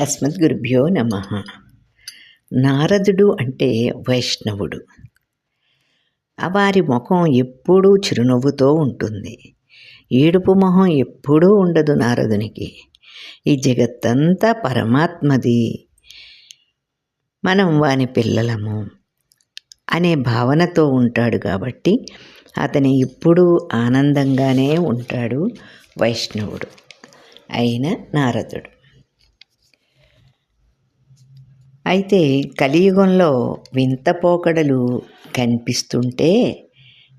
అస్మద్గురుభ్యో నమ. నారదుడు అంటే వైష్ణవుడు. వారి ముఖం ఎప్పుడూ చిరునవ్వుతో ఉంటుంది. ఏడుపు మొహం ఎప్పుడూ ఉండదు నారదునికి. ఈ జగత్తంతా పరమాత్మది. మనం వాని పిల్లలము అనే భావనతో ఉంటాడు కాబట్టి అతని ఎప్పుడూ ఆనందంగానే ఉంటాడు వైష్ణవుడు. అయిన నారదుడు. అయితే కలియుగంలో వింత పోకడలు కనిపిస్తుంటే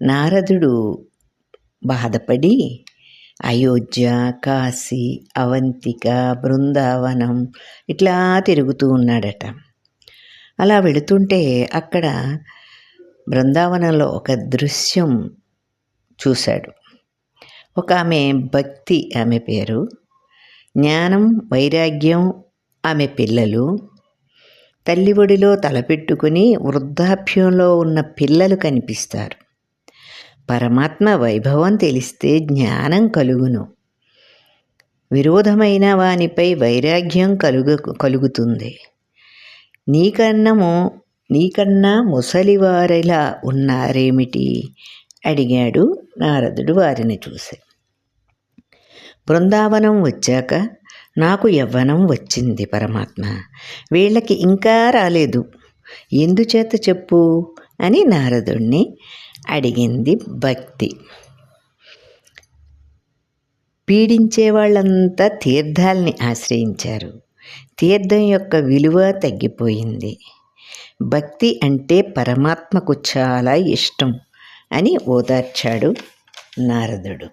నారదుడు బాధపడి అయోధ్య కాశీ అవంతిక బృందావనం ఇట్లా తిరుగుతూ ఉన్నాడట. అలా వెళుతుంటే అక్కడ బృందావనంలో ఒక దృశ్యం చూశాడు. ఒక ఆమె భక్తి ఆమె పేరు జ్ఞానం వైరాగ్యం ఆమె పిల్లలు తల్లి ఒడిలో తలపెట్టుకుని వృద్ధాప్యంలో ఉన్న పిల్లలు కనిపిస్తారు. పరమాత్మ వైభవం తెలిస్తే జ్ఞానం కలుగును. విరోధమైన వానిపై వైరాగ్యం కలుగు కలుగుతుంది. నీకన్నము నీకన్నా ముసలివారిలా ఉన్నారేమిటి? అడిగాడు నారదుడు వారిని చూసి. బృందావనం వచ్చాక నాకు యవ్వనం వచ్చింది పరమాత్మ. వీళ్ళకి ఇంకా రాలేదు. ఎందుచేత చెప్పు? అని నారదుణ్ణి అడిగింది భక్తి. పీడించే వాళ్ళంతా తీర్థాల్ని ఆశ్రయించారు. తీర్థం యొక్క విలువ తగ్గిపోయింది. భక్తి అంటే పరమాత్మకు చాలా ఇష్టం అని ఓదార్చాడు నారదుడు.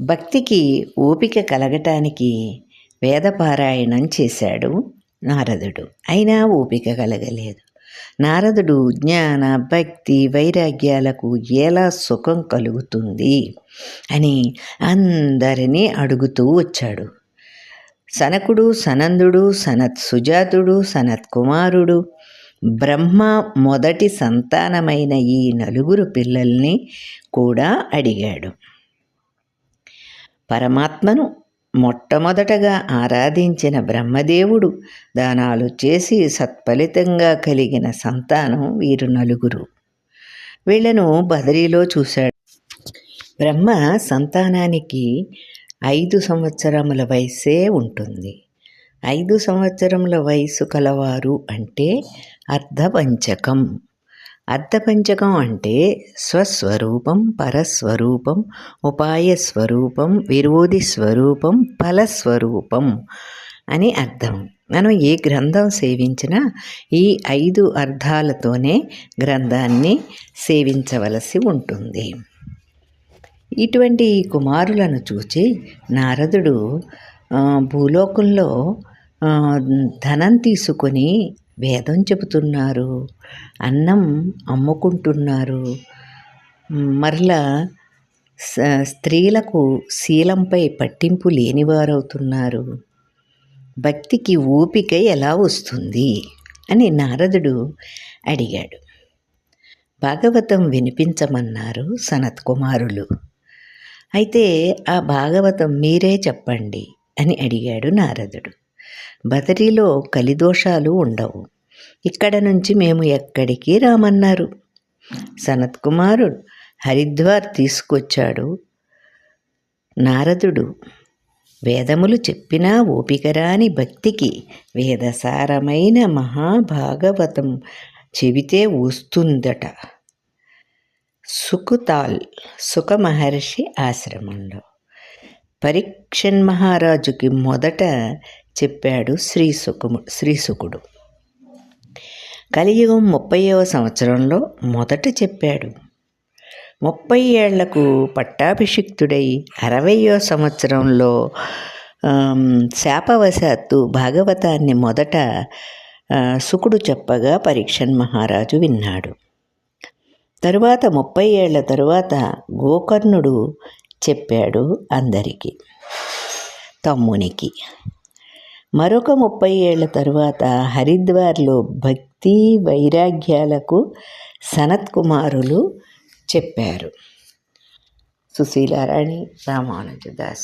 భక్తికి ఓపిక కలగటానికి వేదపారాయణం చేశాడు నారదుడు. అయినా ఓపిక కలగలేదు. నారదుడు జ్ఞాన భక్తి వైరాగ్యాలకు ఎలా సుఖం కలుగుతుంది అని అందరినీ అడుగుతూ వచ్చాడు. సనకుడు సనందుడు సనత్ సుజాతుడు సనత్ కుమారుడు బ్రహ్మ మొదటి సంతానమైన ఈ నలుగురు పిల్లల్ని కూడా అడిగాడు. పరమాత్మను మొట్టమొదటగా ఆరాధించిన బ్రహ్మదేవుడు దానాలు చేసి సత్ఫలితంగా కలిగిన సంతానం వీరు నలుగురు. వీళ్ళను బదరీలో చూశాడు. బ్రహ్మ సంతానానికి ఐదు సంవత్సరముల వయసే ఉంటుంది. ఐదు సంవత్సరముల వయసు కలవారు అంటే అర్ధపంచకం అర్ధపంచకం అంటే స్వస్వరూపం పరస్వరూపం ఉపాయ స్వరూపం విరోధి స్వరూపం ఫలస్వరూపం అని అర్థం. మనం ఏ గ్రంథం సేవించినా ఈ ఐదు అర్థాలతోనే గ్రంథాన్ని సేవించవలసి ఉంటుంది. ఇటువంటి కుమారులను చూచి నారదుడు భూలోకంలో ధనం తీసుకొని వేదం చెబుతున్నారు. అన్నం అమ్ముకుంటున్నారు. మరలా స్త్రీలకు శీలంపై పట్టింపు లేనివారవుతున్నారు. భక్తికి ఓపిక ఎలా వస్తుంది? అని నారదుడు అడిగాడు. భాగవతం వినిపించమన్నారు సనత్ కుమారులు అయితే ఆ భాగవతం మీరే చెప్పండి అని అడిగాడు నారదుడు. బదరీలో కలిదోషాలు ఉండవు. ఇక్కడ నుంచి మేము ఎక్కడికి రామన్నారు. సనత్ కుమారుడు హరిద్వార్ తీసుకొచ్చాడు. నారదుడు వేదములు చెప్పినా ఓపికరాని భక్తికి వేదసారమైన మహాభాగవతం చెబితే వస్తుందట. సుకుతాల్ సుఖ మహర్షి ఆశ్రమంలో. పరీక్షన్ మహారాజుకి మొదట చెప్పాడు శ్రీసుకుము శ్రీసుకుడు కలియుగం ముప్పైవ సంవత్సరంలో మొదట చెప్పాడు. ముప్పై ఏళ్ళకు పట్టాభిషిక్తుడై అరవయో సంవత్సరంలో శాపవశాత్తు భాగవతాన్ని మొదట సుకుడు చెప్పగా పరీక్షన్ మహారాజు విన్నాడు. తరువాత ముప్పై ఏళ్ళ తరువాత గోకర్ణుడు చెప్పాడు అందరికీ తమ్మునికి. మరొక ముప్పై ఏళ్ళ తరువాత హరిద్వార్లో భక్తి వైరాగ్యాలకు సనత్ కుమారులు చెప్పారు. సుశీలారాణి రామానుజదాస్